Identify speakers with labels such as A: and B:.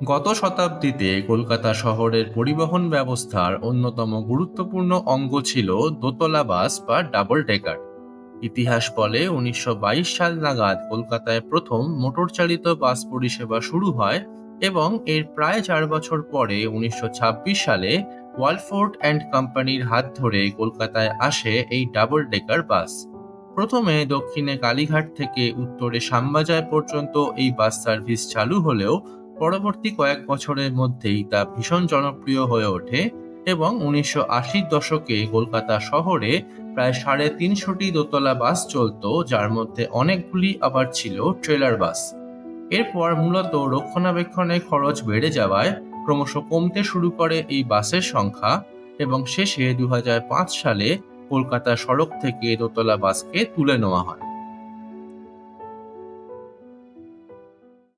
A: গত শতাব্দীতে কলকাতা শহরের পরিবহন ব্যবস্থার অন্যতম গুরুত্বপূর্ণ অঙ্গ ছিল দোতলা বাস বা ডাবল ডেকার ইতিহাস বলে উনিশশো বাইশ সাল নাগাদ কলকাতায় প্রথম মোটরচালিত বাস পরিষেবা শুরু হয় এবং এর প্রায় চার বছর পরে উনিশশো ছাব্বিশ সালে ওয়ালফোর্ড অ্যান্ড কোম্পানির হাত ধরে কলকাতায় আসে এই ডাবল ডেকার বাস। প্রথমে দক্ষিণে কালীঘাট থেকে উত্তরে শ্যামবাজার পর্যন্ত এই বাস সার্ভিস চালু হলেও পরবর্তী কয়েক বছরের মধ্যেই তা ভীষণ জনপ্রিয় হয়ে ওঠে এবং উনিশশো আশির দশকে কলকাতা শহরে প্রায় সাড়ে তিনশোটি দোতলা বাস চলতো, যার মধ্যে অনেকগুলি আবার ছিল ট্রেলার বাস। এরপর মূলত রক্ষণাবেক্ষণের খরচ বেড়ে যাওয়ায় ক্রমশ কমতে শুরু করে এই বাসের সংখ্যা এবং শেষে দু হাজার পাঁচ সালে কলকাতা সড়ক থেকে দোতলা বাসকে তুলে নেওয়া হয়।